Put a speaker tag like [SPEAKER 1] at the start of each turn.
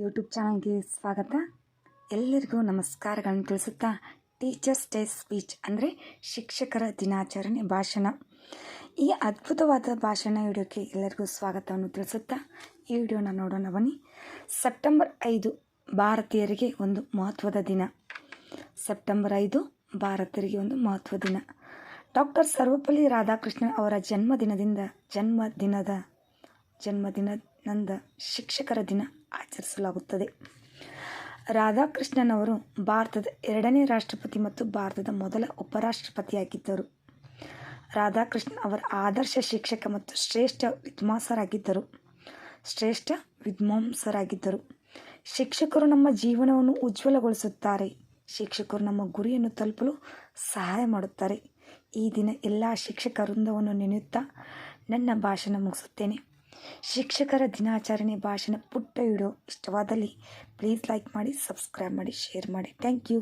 [SPEAKER 1] YouTube ಚಾನಲ್ಗೆ ಸ್ವಾಗತ. ಎಲ್ಲರಿಗೂ ನಮಸ್ಕಾರಗಳನ್ನು ತಿಳಿಸುತ್ತಾ ಟೀಚರ್ಸ್ ಡೇ ಸ್ಪೀಚ್ ಅಂದರೆ ಶಿಕ್ಷಕರ ದಿನಾಚರಣೆ ಭಾಷಣ. ಈ ಅದ್ಭುತವಾದ ಭಾಷಣ ವಿಡಿಯೋಕ್ಕೆ ಎಲ್ಲರಿಗೂ ಸ್ವಾಗತವನ್ನು ತಿಳಿಸುತ್ತಾ, ಈ ವಿಡಿಯೋನ ನೋಡೋಣ ಬನ್ನಿ. ಸೆಪ್ಟೆಂಬರ್ ಐದು, ಭಾರತೀಯರಿಗೆ ಒಂದು ಮಹತ್ವದ ದಿನ. ಸೆಪ್ಟೆಂಬರ್ ಐದು, ಭಾರತೀಯರಿಗೆ ಒಂದು ಮಹತ್ವದ ದಿನ. ಡಾಕ್ಟರ್ ಸರ್ವಪಲ್ಲಿ ರಾಧಾಕೃಷ್ಣನ್ ಅವರ ಜನ್ಮದಿನದಿಂದ ಜನ್ಮದಿನದ ಜನ್ಮದಿನದಂದ ಶಿಕ್ಷಕರ ದಿನ ಆಚರಿಸಲಾಗುತ್ತದೆ. ರಾಧಾಕೃಷ್ಣನ್ ಅವರು ಭಾರತದ ಎರಡನೇ ರಾಷ್ಟ್ರಪತಿ ಮತ್ತು ಭಾರತದ ಮೊದಲ ಉಪರಾಷ್ಟ್ರಪತಿಯಾಗಿದ್ದರು. ರಾಧಾಕೃಷ್ಣ ಅವರ ಆದರ್ಶ ಶಿಕ್ಷಕ ಮತ್ತು ಶ್ರೇಷ್ಠ ವಿದ್ವಾಂಸರಾಗಿದ್ದರು. ಶ್ರೇಷ್ಠ ವಿದ್ವಾಂಸರಾಗಿದ್ದರು. ಶಿಕ್ಷಕರು ನಮ್ಮ ಜೀವನವನ್ನು ಉಜ್ವಲಗೊಳಿಸುತ್ತಾರೆ. ಶಿಕ್ಷಕರು ನಮ್ಮ ಗುರಿಯನ್ನು ತಲುಪಲು ಸಹಾಯ ಮಾಡುತ್ತಾರೆ. ಈ ದಿನ ಎಲ್ಲ ಶಿಕ್ಷಕ ವೃಂದವನ್ನು ನೆನೆಯುತ್ತಾ ನನ್ನ ಭಾಷಣ ಮುಗಿಸುತ್ತೇನೆ. ಶಿಕ್ಷಕರ ದಿನಾಚರಣೆ ಭಾಷಣ ಪುಟ್ಟ ವಿಡಿಯೋ ಇಷ್ಟವಾದಲ್ಲಿ ಪ್ಲೀಸ್ ಲೈಕ್ ಮಾಡಿ ಸಬ್ಸ್ಕ್ರೈಬ್ ಮಾಡಿ ಶೇರ್ ಮಾಡಿ. Thank you